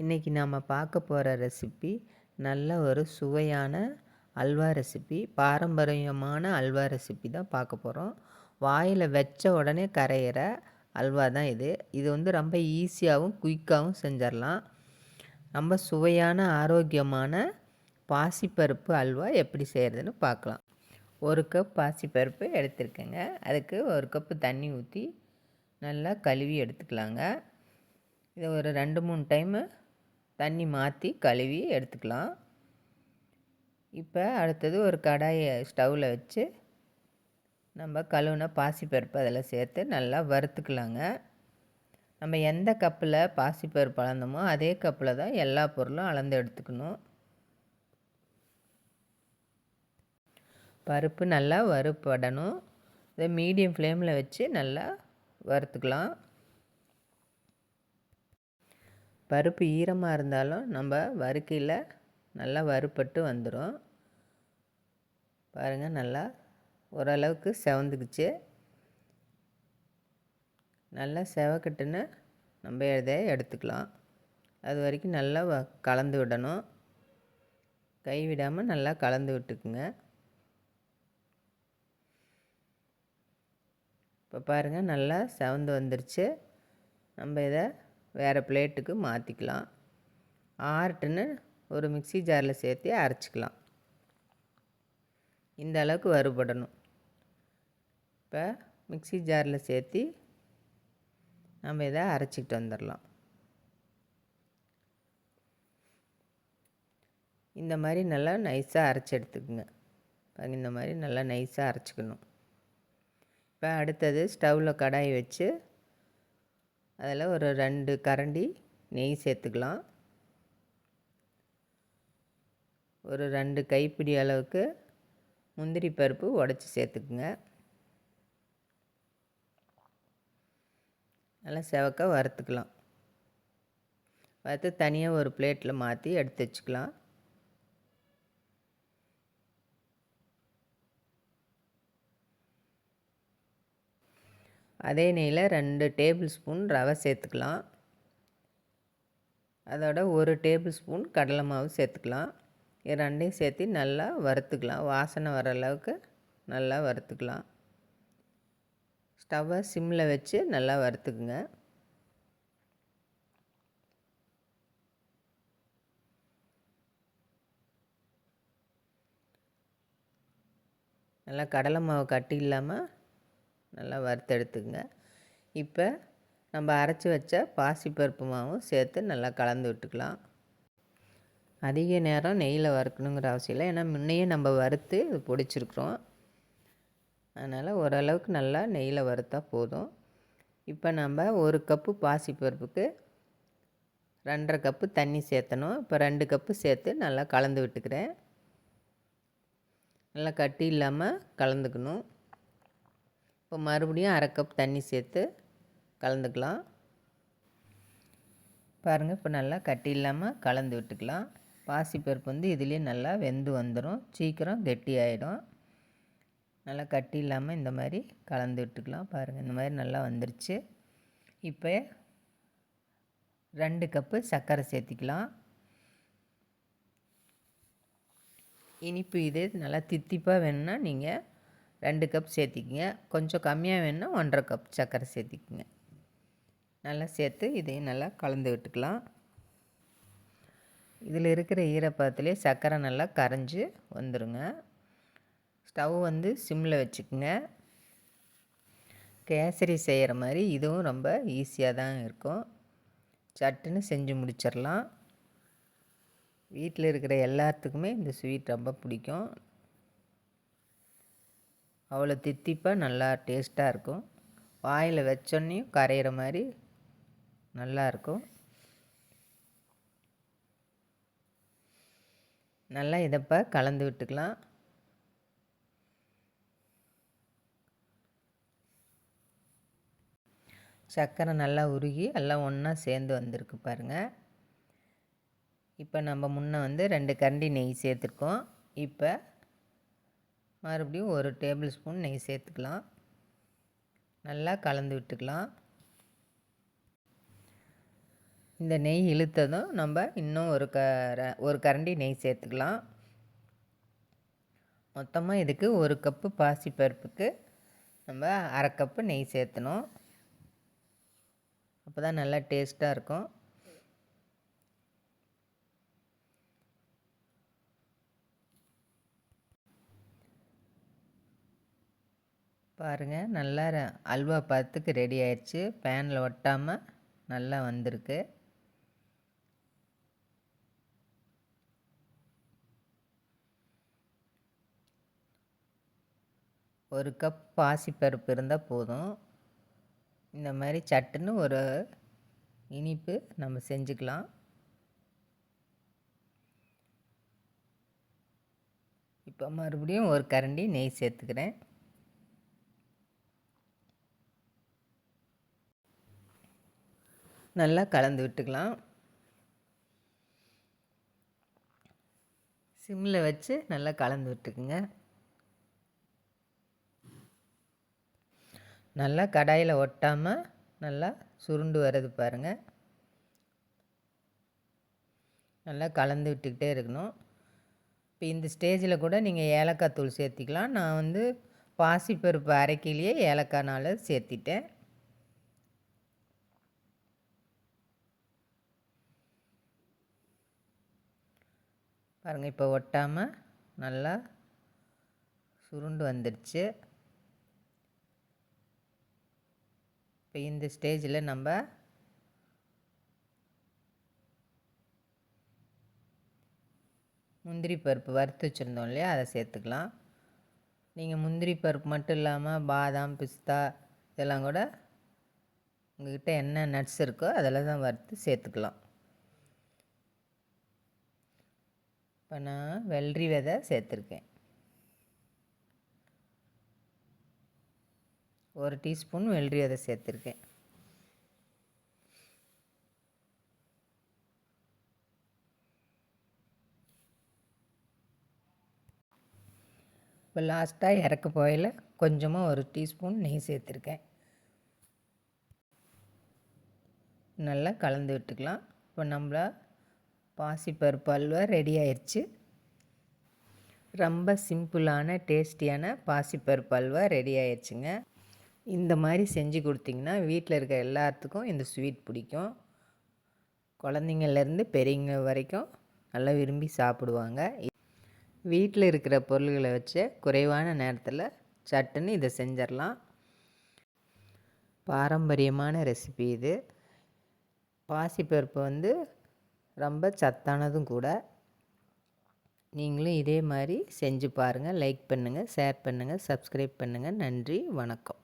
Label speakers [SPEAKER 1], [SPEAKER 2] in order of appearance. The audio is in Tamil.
[SPEAKER 1] இன்றைக்கி நாம் பார்க்க போகிற ரெசிபி நல்ல ஒரு சுவையான அல்வா ரெசிபி பாரம்பரியமான அல்வா ரெசிபி தான் பார்க்க போகிறோம் வாயில் வச்ச உடனே கரையிற அல்வா தான் இது. இது வந்து ரொம்ப ஈஸியாகவும் குயிக்காகவும் செஞ்சிடலாம் ரொம்ப சுவையான ஆரோக்கியமான பாசிப்பருப்பு அல்வா எப்படி செய்கிறதுன்னு பார்க்கலாம். ஒரு கப் பாசிப்பருப்பு எடுத்துருக்கேங்க. அதுக்கு ஒரு கப்பு தண்ணி ஊற்றி நல்லா கழுவி எடுத்துக்கலாங்க. இதை ஒரு ரெண்டு மூணு டைமு தண்ணி மாற்றி கழுவி எடுத்துக்கலாம். இப்போ அடுத்தது ஒரு கடாயை ஸ்டவ்வில் வச்சு நம்ம கழுவுன பாசிப்பருப்பு அதில் சேர்த்து நல்லா வறுத்துக்கலாங்க. நம்ம எந்த கப்பில் பாசிப்பருப்பு அளந்தோமோ அதே கப்பில் தான் எல்லா பொருளும் அளந்து எடுத்துக்கணும். பருப்பு நல்லா வறுப்படணும். இதை மீடியம் ஃப்ளேமில் வச்சு நல்லா வறுத்துக்கலாம். பருப்பு ஈரமாக இருந்தாலும் நம்ம வறுக்கையில் நல்லா வறுப்பட்டு வந்துடும் பாருங்கள் நல்லா ஓரளவுக்கு செவந்துக்குச்சு நல்லா செவக்கட்டுன்னு நம்ம இதை எடுத்துக்கலாம். அது வரைக்கும் நல்லா கலந்து விடணும். கை விடாமல் நல்லா கலந்து விட்டுக்குங்க. இப்போ பாருங்கள் நல்லா செவந்து வந்துருச்சு. நம்ம இதை வேறு பிளேட்டுக்கு மாற்றிக்கலாம் ஆர்ட்டுன்னு ஒரு மிக்சி ஜாரில் சேர்த்து அரைச்சிக்கலாம். இந்த அளவுக்கு வறுபடணும். இப்போ மிக்சி ஜாரில் சேர்த்து நம்ம இதை அரைச்சிக்கிட்டு வந்துடலாம். இந்த மாதிரி நல்லா நைஸாக அரைச்சி எடுத்துக்கோங்க. இந்த மாதிரி நல்லா நைஸாக அரைச்சிக்கணும். இப்போ அடுத்தது ஸ்டவ்வில் கடாய் வச்சு அதில் ஒரு ரெண்டு கரண்டி நெய் சேர்த்துக்கலாம். ஒரு ரெண்டு கைப்பிடி அளவுக்கு முந்திரி பருப்பு உடச்சி சேர்த்துக்குங்க. நல்லா செவக்க வறுத்துக்கலாம். வறுத்து தனியாக ஒரு பிளேட்டில் மாற்றி எடுத்து வச்சுக்கலாம். அதே நெய்யில் ரெண்டு டேபிள் ஸ்பூன் ரவை சேர்த்துக்கலாம். அதோட ஒரு டேபிள் ஸ்பூன் கடலை மாவு சேர்த்துக்கலாம். இது ரெண்டையும் சேர்த்து நல்லா வறுத்துக்கலாம். வாசனை வர அளவுக்கு நல்லா வறுத்துக்கலாம். ஸ்டவ்வை சிம்மில் வச்சு நல்லா வறுத்துக்குங்க. நல்லா கடலை மாவு கட்டி இல்லாமல் நல்லா வறுத்து எடுத்துக்கங்க இப்போ நம்ம அரைச்சி வச்ச பாசிப்பருப்பு மாவும் சேர்த்து நல்லா கலந்து விட்டுக்கலாம். அதிக நேரம் நெய்யில் வறுக்கணுங்கிற அவசியம் இல்லை. ஏன்னா முன்னையே நம்ம வறுத்து இது பிடிச்சிருக்குறோம். அதனால் ஓரளவுக்கு நல்லா நெய்யில் வறுத்தா போதும். இப்போ நம்ம ஒரு கப்பு பாசிப்பருப்புக்கு ரெண்டரை கப்பு தண்ணி சேர்த்தணும். இப்போ ரெண்டு கப்பு சேர்த்து நல்லா கலந்து விட்டுக்கிறேன். நல்லா கட்டி இல்லாமல் கலந்துக்கணும். இப்போ மறுபடியும் அரை கப் தண்ணி சேர்த்து கலந்துக்கலாம். பாருங்கள் இப்போ நல்லா கட்டி இல்லாமல் கலந்து விட்டுக்கலாம். பாசிப்பருப்பு வந்து இதுலேயே நல்லா வெந்து வந்துடும். சீக்கிரம் கெட்டி ஆகிடும் நல்லா கட்டி இல்லாமல் இந்த மாதிரி கலந்து விட்டுக்கலாம். பாருங்கள் இந்த மாதிரி நல்லா வந்துருச்சு. இப்போ ரெண்டு கப்பு சர்க்கரை சேர்த்திக்கலாம். இனிப்பு இது நல்லா தித்திப்பாக வேணும்னா நீங்கள் ரெண்டு கப் சேர்த்திக்கிங்க. கொஞ்சம் கம்மியாக வேணுன்னா ஒன்றரை கப் சர்க்கரை சேர்த்திக்கிங்க. நல்லா சேர்த்து இதையும் நல்லா கலந்து விட்டுக்கலாம். இதில் இருக்கிற ஈரப்பதத்துலேயே சர்க்கரை நல்லா கரைஞ்சி வந்துடுங்க ஸ்டவ் வந்து சிம்மில் வச்சுக்கோங்க. கேசரி செய்கிற மாதிரி இதுவும் ரொம்ப ஈஸியாக தான் இருக்கும். சட்டுன்னு செஞ்சு முடிச்சிடலாம் வீட்டில் இருக்கிற எல்லாத்துக்குமே இந்த ஸ்வீட் ரொம்ப பிடிக்கும். அவ்வளோ தித்திப்பாக நல்லா டேஸ்ட்டாக இருக்கும். வாயில் வச்சோன்னையும் கரையிற மாதிரி நல்லாயிருக்கும் நல்லா இதப்போ கலந்து விட்டுக்கலாம். சர்க்கரை நல்லா உருகி எல்லாம் ஒன்றா சேர்ந்து வந்திருக்கு பாருங்கள் இப்போ நம்ம முன்னே வந்து ரெண்டு கரண்டி நெய் சேர்த்துருக்கோம். இப்போ மறுபடியும் ஒரு டேபிள் ஸ்பூன் நெய் சேர்த்துக்கலாம். நல்லா கலந்து விட்டுக்கலாம். இந்த நெய் இழுத்ததும் நம்ம இன்னும் ஒரு க ஒரு கரண்டி நெய் சேர்த்துக்கலாம். மொத்தமாக இதுக்கு ஒரு கப்பு பாசிப்பருப்புக்கு நம்ம அரை கப்பு நெய் சேர்த்தணும். அப்போ தான் நல்லா டேஸ்ட்டாக இருக்கும். பாருங்கள் நல்லா அல்வா பத்துக்கு ரெடி ஆயிடுச்சு பேனில் ஒட்டாமல் நல்லா வந்திருக்கு. ஒரு கப் பாசிப்பருப்பு இருந்தால் போதும். இந்த மாதிரி சட்டுன்னு ஒரு இனிப்பு நம்ம செஞ்சுக்கலாம். இப்போ மறுபடியும் ஒரு கரண்டி நெய் சேர்த்துக்கிறேன். நல்லா கலந்து விட்டுக்கலாம். சிம்மில் வச்சு நல்லா கலந்து விட்டுக்குங்க. நல்லா கடாயில் ஒட்டாமல் நல்லா சுருண்டு வர்றது பாருங்கள் நல்லா கலந்து விட்டுக்கிட்டே இருக்கணும். இப்போ இந்த ஸ்டேஜில் கூட நீங்கள் ஏலக்காய் தூள் சேர்த்திக்கலாம். நான் வந்து பாசிப்பருப்பு அரைக்கிலேயே ஏலக்காய் நாள் சேர்த்திட்டேன். பாருங்கள் இப்போ ஒட்டாமல் நல்லா சுருண்டு வந்துடுச்சு. இப்போ இந்த ஸ்டேஜில் நம்ம முந்திரி பருப்பு வறுத்து வச்சுருந்தோம் இல்லையா அதை சேர்த்துக்கலாம். நீங்கள் முந்திரி பருப்பு மட்டும் இல்லாமல் பாதாம் பிஸ்தா இதெல்லாம் கூட உங்கள்கிட்ட என்ன நட்ஸ் இருக்கோ அதெல்லாம் தான் வறுத்து சேர்த்துக்கலாம். இப்போ நான் வெள்ளரி விதை சேர்த்துருக்கேன். ஒரு டீஸ்பூன் வெள்ளரி விதை சேர்த்துருக்கேன். இப்போ லாஸ்ட்டாக இறக்க போயில் கொஞ்சமாக ஒரு டீஸ்பூன் நெய் சேர்த்துருக்கேன். நல்லா கலந்து விட்டுக்கலாம். இப்போ நம்மள பாசிப்பருப்பு அல்வா ரெடி ஆயிடுச்சு ரொம்ப சிம்பிளான டேஸ்டியான பாசிப்பருப்பு அல்வா ரெடி ஆயிடுச்சுங்க இந்த மாதிரி செஞ்சு கொடுத்திங்கன்னா வீட்டில் இருக்க எல்லாத்துக்கும் இந்த ஸ்வீட் பிடிக்கும். குழந்தைங்கள்லேருந்து பெரியவங்க வரைக்கும் நல்லா விரும்பி சாப்பிடுவாங்க. வீட்டில் இருக்கிற பொருள்களை வச்சு குறைவான நேரத்தில் சட்டுன்னு இதை செஞ்சிடலாம். பாரம்பரியமான ரெசிபி இது. பாசிப்பருப்பு வந்து ரொம்ப சத்தானதும் கூட. நீங்களும் இதே மாதிரி செஞ்சு பாருங்கள் லைக் பண்ணுங்கள் ஷேர் பண்ணுங்கள் சப்ஸ்கிரைப் பண்ணுங்கள் நன்றி வணக்கம்.